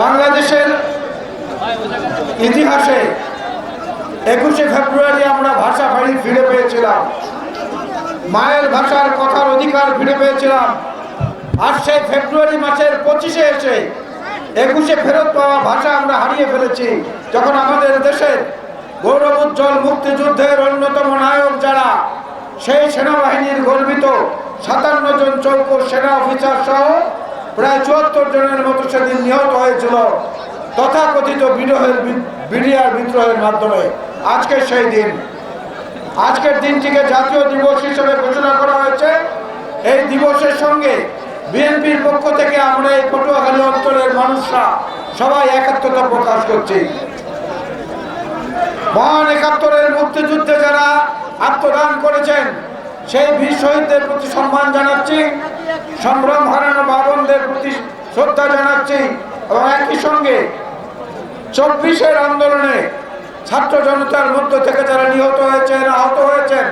বাংলাদেশের ইতিহাসে একুশে ফেব্রুয়ারি আমরা ভাষা ফাড়ি ফিরে পেয়েছিলাম। মায়ের ভাষার কথার অধিকার ফিরে পেয়েছিলাম। আর সেই ফেব্রুয়ারি মাসের পঁচিশে এসে একুশে ফেরত পাওয়া ভাষা আমরা হারিয়ে ফেলেছি। যখন আমাদের দেশের গৌরব উজ্জ্বল মুক্তিযুদ্ধের অন্যতম নায়ক যারা, সেই সেনাবাহিনীর গর্বিত সাতান্ন জন চৌকো সেনা অফিসার সহ প্রায় চুয়াত্তর জনের মতো সেদিন নিহত হয়েছিল তথাকথিত বিদ্রোহের বিডিআর বিদ্রোহের মাধ্যমে আজকে সেই দিন। আজকের দিনটিকে জাতীয় দিবস হিসেবে ঘোষণা করা হয়েছে। এই দিবসের সঙ্গে বিএনপির পক্ষ থেকে আমরা এই পটুয়াখালী অঞ্চলের মানুষরা সবাই একাত্মতা প্রকাশ করছি। মহান একাত্তরের মুক্তিযুদ্ধে যারা আত্মদান করেছেন, সেই বীর শহীদদের প্রতি সম্মান জানাচ্ছি। সম্ভ্রম হারানো বাবনদের প্রতি শ্রদ্ধা জানাচ্ছি এবং একই সঙ্গে চব্বিশের আন্দোলনে ছাত্র জনতার মধ্য থেকে যারা নিহত হয়েছেন, আহত হয়েছেন,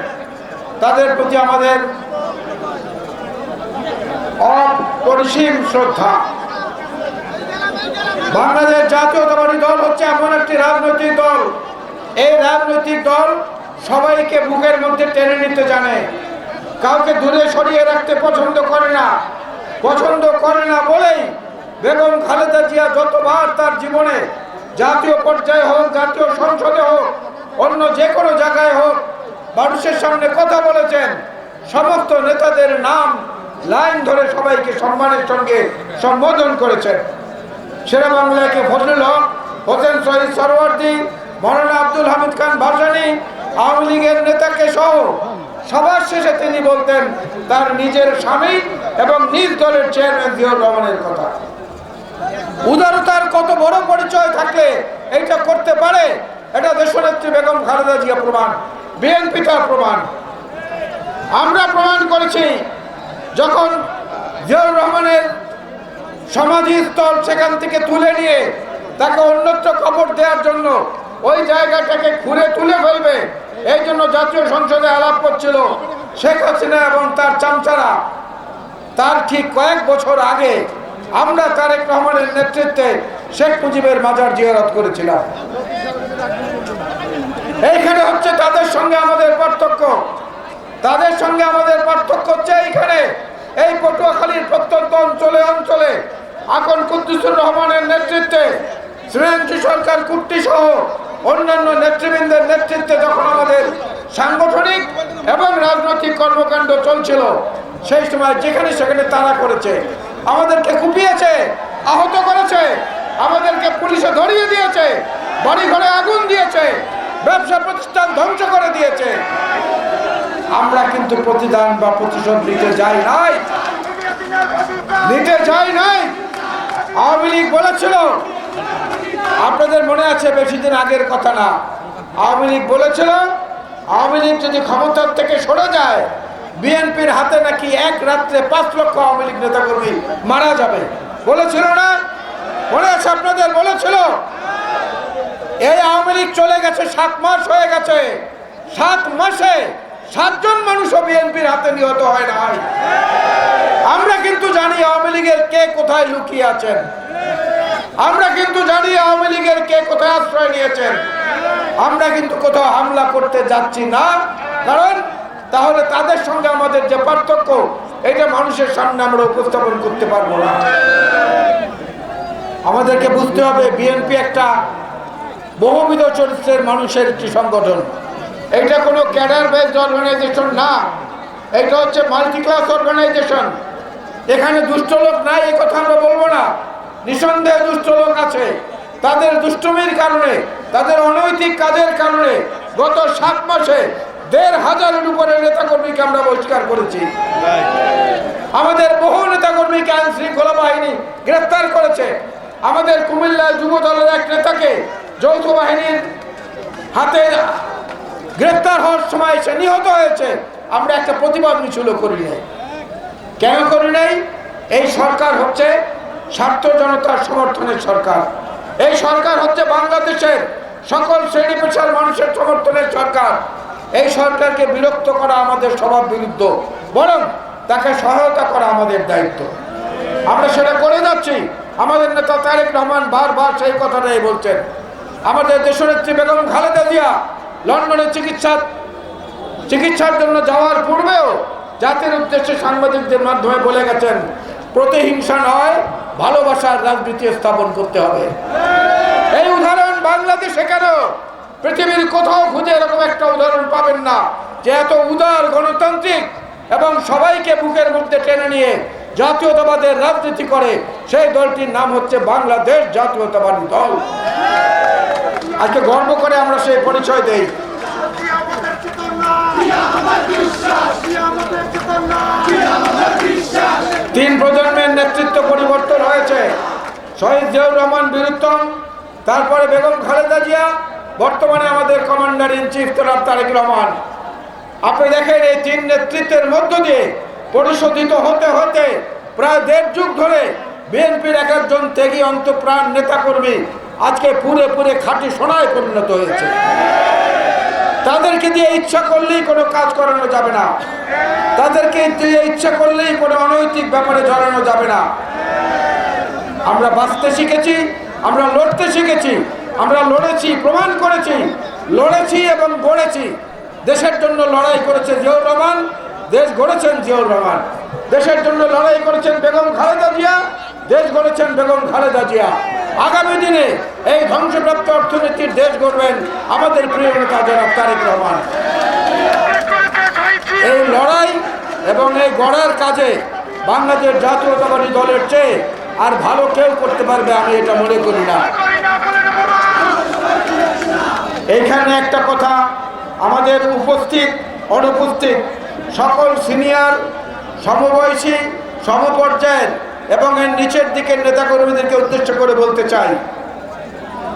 তাদের প্রতি আমাদের অপরিসীম শ্রদ্ধা। বাংলাদেশ জাতীয়তাবাদী দল হচ্ছে এমন একটি রাজনৈতিক দল। এই রাজনৈতিক দল সবাইকে বুকের মধ্যে টেনে নিতে জানে। কাউকে দূরে সরিয়ে রাখতে পছন্দ করে না। পছন্দ করে না বলেই বেগম খালেদা জিয়া যতবার তার জীবনে জাতীয় পর্যায়ে হোক, জাতীয় সংসদে হোক, অন্য যে কোনো জায়গায় হোক, মানুষের সামনে কথা বলেছেন, সমস্ত নেতাদের নাম লাইন ধরে সবাইকে সম্মানের সঙ্গে সম্বোধন করেছেন। সেরা বাংলাকে ফজলুল হক, হোসেন শহীদ সরওয়ার্দি, মৌলানা আব্দুল হামিদ খান ভাসানি, আওয়ামী লীগের নেতাকে সহ সবার শেষে তিনি বলতেন, তার নিজের স্বামী এবং নিজ দলের চেয়ারম্যান জিয়র রহমানের কথা। উদারতার কত বড় পরিচয় থাকলে এইটা করতে পারে, এটা দেশনেত্রী বেগম খালেদা জিয়া প্রমাণ, বিএনপি তার প্রমাণ। আমরা প্রমাণ করেছি, যখন জিয়াউর রহমানের সমাধিস্থল সেখান থেকে তুলে নিয়ে তাকে অন্যত্র খবর দেওয়ার জন্য ওই জায়গাটাকে ঘুরে তুলে ফেলবে এই জন্য জাতীয় সংসদে আলাপ করছিল শেখ হাসিনা এবং তার চামচারা। তার ঠিক কয়েক বছর আগে আমরা তারেক রহমানের নেতৃত্বে শেখ মুজিবের মাজার জিয়ারত করেছিলাম। এইখানে হচ্ছে তাদের সঙ্গে আমাদের পার্থক্য। তাদের সঙ্গে আমাদের পার্থক্য হচ্ছে এইখানে। এই পটুয়াখালীর প্রত্যন্ত অঞ্চলে অঞ্চলে এখন কুদ্দুসুর রহমানের নেতৃত্বে শ্রীরাঞ্চি সরকার কুর্তি সহ অন্যান্য নেতৃবৃন্দের নেতৃত্বে যখন আমাদের সাংগঠনিক এবং রাজনৈতিক কর্মকাণ্ড চলছিল, সেই সময় যেখানে সেখানে তারা করেছে, আমাদেরকে কুপিয়েছে, আহত করেছে, আমাদেরকে পুলিশে ধরিয়ে দিয়েছে বাড়ি ঘরে আগুন দিয়েছে, ব্যবসা প্রতিষ্ঠান ধ্বংস করে দিয়েছে। আমরা কিন্তু প্রতিদান বা প্রতিশোধ নিতে যাই নাই। নিতে যাই নাই। আওয়ামী লীগ বলেছিল আপনাদের মনে আছে বেশি দিন আগের কথা না? আওয়ামী লীগ বলেছিল, আওয়ামী লীগ যদি ক্ষমতার থেকে সরে যায়, বিএনপির হাতে নাকি এক রাত্রে পাঁচ লক্ষ আওয়ামী লীগ নেতাকর্মী মারা যাবে। বলেছিল না? মনে আছে আপনাদের? বলেছিল। এই আওয়ামী লীগ চলে গেছে, সাত মাস হয়ে গেছে। সাত মাসে সাতজন মানুষও বিএনপির হাতে নিহত হয় নাই। আমরা কিন্তু জানি আওয়ামী লীগের কে কোথায় লুকিয়ে আছেন। আমরা কিন্তু জানি আওয়ামী লীগের কে কোথায় আশ্রয় নিয়েছেন। আমরা কিন্তু কোথাও হামলা করতে যাচ্ছি না। কারণ তাহলে তাদের সঙ্গে আমাদের যে পার্থক্য, এটা মানুষের সামনে আমরা উপস্থাপন করতে পারব না। আমাদেরকে বুঝতে হবে, বিএনপি একটা বহুবিধ চরিত্রের মানুষের একটি সংগঠন। এটা কোনো ক্যাডার বেসড অর্গানাইজেশন না। এটা হচ্ছে মাল্টি ক্লাস অর্গানাইজেশন। এখানে দুষ্ট লোক নাই এই কথা আমরা বলব না। নিঃসন্দেহে দুষ্ট লোক আছে। তাদের দুষ্টমির কারণে, তাদের অনৈতিক কাজের কারণে গত সাত মাসে দেড় হাজারের উপরে নেতাকর্মীকে আমরা বহিষ্কার করেছি। আমাদের বহু নেতাকর্মীকে আইন শৃঙ্খলা বাহিনী গ্রেফতার করেছে। আমাদের কুমিল্লা যুব দলের এক নেতাকে যৌথ বাহিনীর হাতে গ্রেফতার হওয়ার সময় সে নিহত হয়েছে। আমরা একটা প্রতিবাদ মিছিল করি নাই। কেন করি নাই? এই সরকার হচ্ছে স্বার্থ জনতার সমর্থনের সরকার। এই সরকার হচ্ছে বাংলাদেশের সকল শ্রেণি পেশার মানুষের সমর্থনের সরকার। এই সরকারকে বিরক্ত করা আমাদের সবার বিরুদ্ধ, বরং তাকে সহায়তা করা আমাদের দায়িত্ব। আমরা সেটা করে যাচ্ছি। আমাদের নেতা তারেক রহমান বারবার সেই কথাটাই বলছেন। আমাদের দেশনেত্রী বেগম খালেদা জিয়া লন্ডনে চিকিৎসা, চিকিৎসার জন্য যাওয়ার পূর্বেও জাতির উদ্দেশ্যে সাংবাদিকদের মাধ্যমে বলে গেছেন প্রতিহিংসা নয়, ভালোবাসার রাজনীতি স্থাপন করতে হবে। এই উদাহরণ বাংলাদেশে কেন? পৃথিবীর কোথাও খুঁজে এরকম একটা উদাহরণ পাবেন না, যে এত উদার গণতান্ত্রিক এবং সবাইকে বুকের মধ্যে টেনে নিয়ে জাতীয়তাবাদের রাজনীতি করে, সেই দলটির নাম হচ্ছে বাংলাদেশ জাতীয়তাবাদী দল। আজকে গর্ব করে আমরা সেই পরিচয় দেই। তিন প্রজন্মের নেতৃত্ব পরিবর্তন হয়েছে। শহীদ জিয়াউর রহমান বীরুত্তম তারপরে বেগম খালেদা জিয়া, বর্তমানে আমাদের কমান্ডার ইন চিফ তোরাব তারেক রহমান। আপনি দেখেন এই তিন নেতৃত্বের মধ্য দিয়ে পরিশোধিত হতে হতে প্রায় দেড় যুগ ধরে বিএনপির এক একজন ত্যাগী অন্তপ্রাণ নেতাকর্মী আজকে পুরে পুরে খাঁটি সোনায় পরিণত হয়েছে। তাদেরকে দিয়ে ইচ্ছা করলেই কোনো কাজ করানো যাবে না। তাদেরকে দিয়ে ইচ্ছা করলেই কোনো অনৈতিক ব্যাপারে জড়ানো যাবে না। আমরা বাঁচতে শিখেছি, আমরা লড়তে শিখেছি, আমরা লড়েছি, প্রমাণ করেছি, লড়েছি এবং গড়েছি। দেশের জন্য লড়াই করেছে জিয়াউর রহমান, দেশ গড়েছেন জিয়াউর রহমান। দেশের জন্য লড়াই করেছেন বেগম খালেদা জিয়া, দেশ গড়েছেন বেগম খালেদা জিয়া। আগামী দিনে এই ধ্বংসপ্রাপ্ত অর্থনীতির দেশ গড়বেন আমাদের প্রিয় নেতা জনাব তারেক রহমান। এই লড়াই এবং এই গড়ার কাজে বাংলাদেশ জাতীয়তাবাদী দলের চেয়ে আর ভালো কেউ করতে পারবে আমি এটা মনে করি না। এইখানে একটা কথা, আমাদের উপস্থিত, অনুপস্থিত সকল সিনিয়র, সমবয়সী, সমপর্যায়ের এবং এর নিচের দিকের নেতাকর্মীদেরকে উদ্দেশ্য করে বলতে চাই,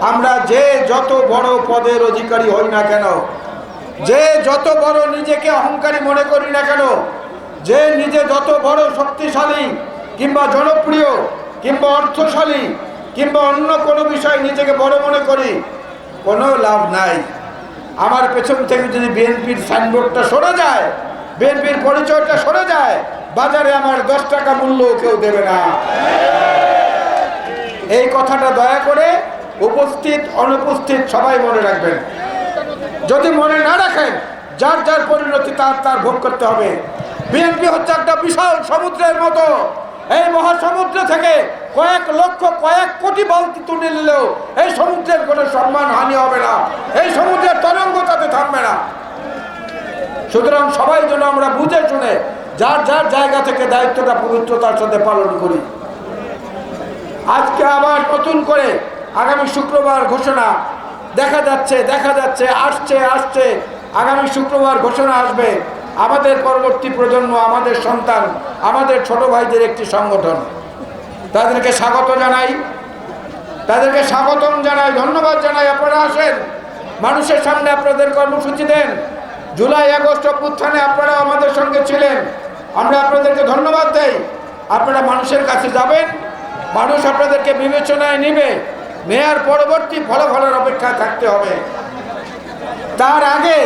আমরা যে যত বড় পদের অধিকারী হই না কেন, যে যত বড় নিজেকে অহংকারী মনে করি না কেন, যে নিজে যত বড় শক্তিশালী কিংবা জনপ্রিয় কিংবা অর্থশালী কিংবা অন্য কোনো বিষয় নিজেকে বড় মনে করি, কোনো লাভ নাই। আমার পেছন থেকে যদি বিএনপির সাইনবোর্ডটা সরে যায়, বিএনপির পরিচয়টা সরে যায় বাজারে আমার দশ টাকা মূল্য কেউ দেবে না। এই কথাটা দয়া করে উপস্থিত, অনুপস্থিত সবাই মনে রাখবেন। যদি মনে না রাখেন, যার যার পরিণতি তার তার ভোগ করতে হবে। বিএনপি হচ্ছে একটা বিশাল সমুদ্রের মতো। এই মহাসমুদ্র থেকে কয়েক লক্ষ, কয়েক কোটি বালতি তুলে নিলেও এই সমুদ্রের কোনো সম্মান, হানি হবে না। এই সমুদ্রের তরঙ্গ তাতে থামবে না। সুতরাং সবাই যেন আমরা বুঝে শুনে যার যার জায়গা থেকে দায়িত্বটা পবিত্রতার সাথে পালন করি। আজকে আবার নতুন করে আগামী শুক্রবার ঘোষণা দেখা যাচ্ছে দেখা যাচ্ছে, আসছে আসছে। আগামী শুক্রবার ঘোষণা আসবে। আমাদের পরবর্তী প্রজন্ম, আমাদের সন্তান, আমাদের ছোট ভাইদের একটি সংগঠন। তাদেরকে স্বাগত জানাই। তাদেরকে স্বাগতম জানাই, ধন্যবাদ জানাই। আপনারা আসেন। মানুষের সামনে আপনাদের কর্মসূচি দেন। জুলাই, আগস্ট অভ্যুত্থানে আপনারা আমাদের সঙ্গে ছিলেন। আমরা আপনাদেরকে ধন্যবাদ দেই। আপনারা মানুষের কাছে যাবেন, মানুষ আপনাদেরকে বিবেচনায় নেবে নেয়ার পরবর্তী ফলাফলের অপেক্ষায় থাকতে হবে। তার আগে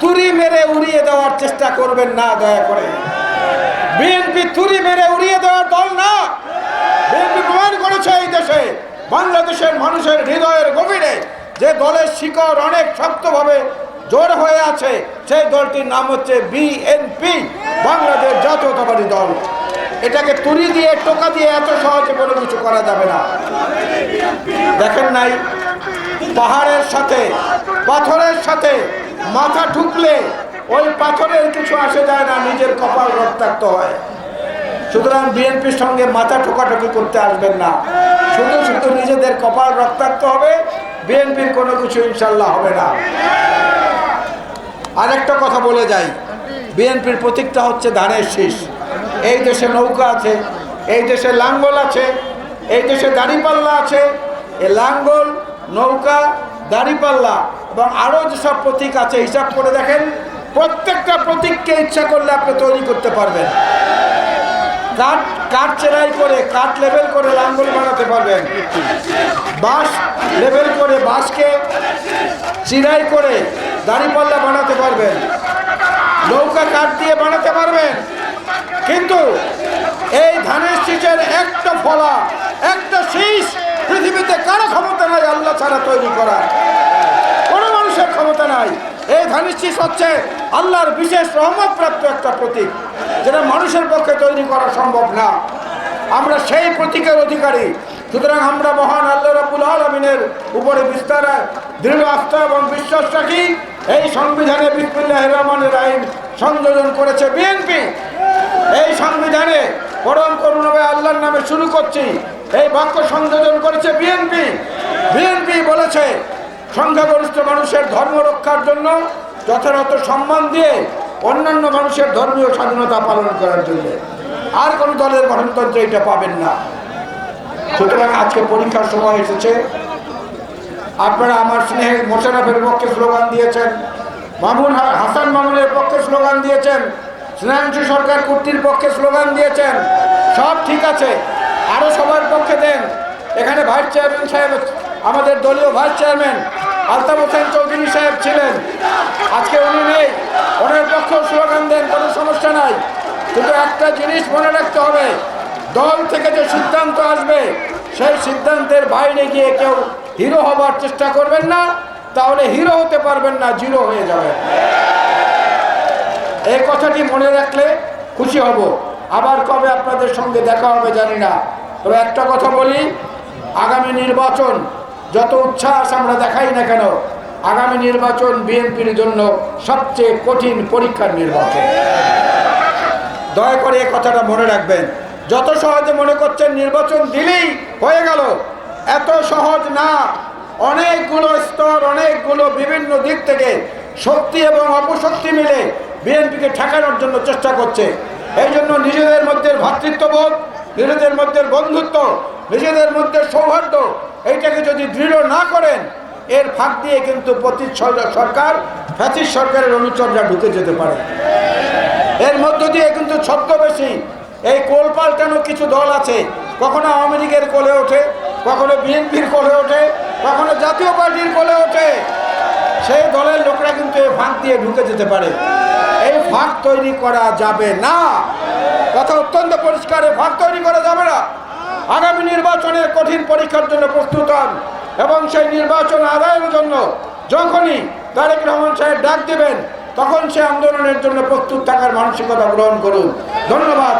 তুরি মেরে উড়িয়ে দেওয়ার চেষ্টা করবেন না, দয়া করে। বিএনপি তুরি মেরে উড়িয়ে দেওয়ার দল না। বিএনপি প্রমাণ করেছে এই দেশে, বাংলাদেশের মানুষের হৃদয়ের গভীরে যে দলের শিকড় অনেক শক্তভাবে জোর হয়ে আছে। সেই দলটির নাম হচ্ছে বিএনপি বাংলাদেশ জাতীয়তাবাদী দল। এটাকে তুরি দিয়ে, টোকা দিয়ে এত সহজে কোনো কিছু করা যাবে না। দেখেন নাই, পাহাড়ের সাথে, পাথরের সাথে মাথা ঠুকলে ওই পাথরের কিছু আসে যায় না, নিজের কপাল রক্তাক্ত হয়। সুতরাং বিএনপির সঙ্গে মাথা ঠোকাঠুকি করতে আসবেন না। শুধু শুধু নিজেদের কপাল রক্তাক্ত হবে বিএনপির কোনো কিছু ইনশাল্লাহ হবে না। আরেকটা কথা বলে যাই। বিএনপির প্রতীকটা হচ্ছে ধানের শীষ। এই দেশে নৌকা আছে, এই দেশে লাঙ্গল আছে, এই দেশে দাড়িপাল্লা আছে। এই লাঙ্গল, নৌকা, দাড়িপাল্লা এবং আরও যেসব প্রতীক আছে, হিসাব করে দেখেন, প্রত্যেকটা প্রতীককে ইচ্ছা করলে আপনি তৈরি করতে পারবেন। কাঠ কাঠ চেরাই করে, কাঠ লেভেল করে লাঙ্গল বানাতে পারবেন। বাঁশ লেভেল করে বাঁশকে চিরাই করে দাড়িপাল্লা বানাতে পারবেন। নৌকা কাঠ দিয়ে বানাতে পারবেন। কিন্তু এই ধানের শীষের একটা ফলা, একটা শীষ পৃথিবীতে কারও ক্ষমতা নাই, আল্লাহ ছাড়া তৈরি করা। কোনো মানুষের ক্ষমতা নাই। এই ধানিশিস হচ্ছে আল্লাহর বিশেষ রহমত প্রাপ্ত একটা প্রতীক, যেটা মানুষের পক্ষে তৈরি করা সম্ভব না। আমরা সেই প্রতীকের অধিকারী। সুতরাং আমরা মহান আল্লাহ রাবুল আলমিনের উপরে বিস্তার দৃঢ় আস্থা এবং বিশ্বাস রাখি। এই সংবিধানে বিসমুল্লাহ রহমানের আইন সংযোজন করেছে বিএনপি। এই সংবিধানে পরম করুণাবে আল্লাহর নামে শুরু করছি। এই বাক্য সংযোজন করেছে বিএনপি। বিএনপি বলেছে, সংখ্যাগরিষ্ঠ মানুষের ধর্ম রক্ষার জন্য যথাযথ সম্মান দিয়ে অন্যান্য মানুষের ধর্মীয় স্বাধীনতা পালন করার জন্য। আর কোন দলের গণতন্ত্রে এটা পাবেন না। সুতরাং আজকে পরীক্ষার সময় এসেছে। আপনারা আমার স্নেহে মোশারফের পক্ষে স্লোগান দিয়েছেন। মামুন হাসান মামুনের পক্ষে স্লোগান দিয়েছেন। স্নেহাংশু সরকার কুর্তির পক্ষে স্লোগান দিয়েছেন। সব ঠিক আছে। আরও সবার পক্ষে দেন। এখানে ভাইস চেয়ারম্যান সাহেব আমাদের দলীয় ভাইস চেয়ারম্যান আলতাফ হোসেন চৌধুরী সাহেব ছিলেন। আজকে উনি নেই। ওনার পক্ষেও স্লোগান দেন, কোনো সমস্যা নাই। কিন্তু একটা জিনিস মনে রাখতে হবে। দল থেকে যে সিদ্ধান্ত আসবে, সেই সিদ্ধান্তের বাইরে গিয়ে কেউ হিরো হবার চেষ্টা করবেন না, তাহলে হিরো হতে পারবেন না, জিরো হয়ে যাবে। এই কথাটি মনে রাখলে খুশি হব। আবার কবে আপনাদের সঙ্গে দেখা হবে জানি না। তবে একটা কথা বলি, আগামী নির্বাচন যত উচ্ছ্বাস আমরা দেখাই না কেন, আগামী নির্বাচন বিএনপির জন্য সবচেয়ে কঠিন পরীক্ষার নির্বাচন। দয়া করে এই কথাটা মনে রাখবেন। যত সহজে মনে করছেন নির্বাচন দিলেই হয়ে গেল। এত সহজ না। অনেকগুলো স্তর, অনেকগুলো বিভিন্ন দিক থেকে শক্তি এবং অপশক্তি মিলে বিএনপিকে ঠেকানোর জন্য চেষ্টা করছে। এই জন্য নিজেদের মধ্যে ভ্রাতৃত্ববোধ নিজেদের মধ্যে বন্ধুত্ব, নিজেদের মধ্যে সৌহার্দ্য, এইটাকে যদি দৃঢ় না করেন, এর ফাঁক দিয়ে কিন্তু পঁচিশ সরকার ফ্যাসিস সরকারের অনুচররা ঢুকে যেতে পারে। এর মধ্য দিয়ে কিন্তু ছদ্মবেশী, এই কোল পাল্টানো কিছু দল আছে, কখনো আওয়ামী লীগের কোলে ওঠে কখনো বিএনপির কোলে ওঠে, কখনো জাতীয় পার্টির কোলে ওঠে। সেই দলের লোকরা কিন্তু এই ফাঁক দিয়ে ঢুকে যেতে পারে। এই ফাঁক তৈরি করা যাবে না। কথা অত্যন্ত পরিষ্কার, এই ফাঁক তৈরি করা যাবে না। আগামী নির্বাচনের কঠিন পরীক্ষার জন্য প্রস্তুত হন এবং সেই নির্বাচন আদায়ের জন্য যখনই তারেক রহমান সাহেব ডাক দেবেন, তখন সে আন্দোলনের জন্য প্রস্তুত থাকার মানসিকতা গ্রহণ করুন। ধন্যবাদ।